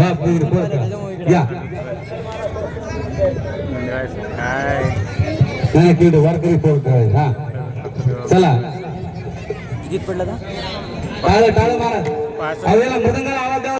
வா போயிரு போ யா எனக்கு இது ವರ್ಕ್ ರಿಪೋರ್ಟ್ ಹಾ ಚಲ ಜಿಗಿಟ್ ಪಡ್ಲದ ತಾಳ ತಾಳ ಮಾರ ಅದೆಲ್ಲ ಮೃದಂಗನ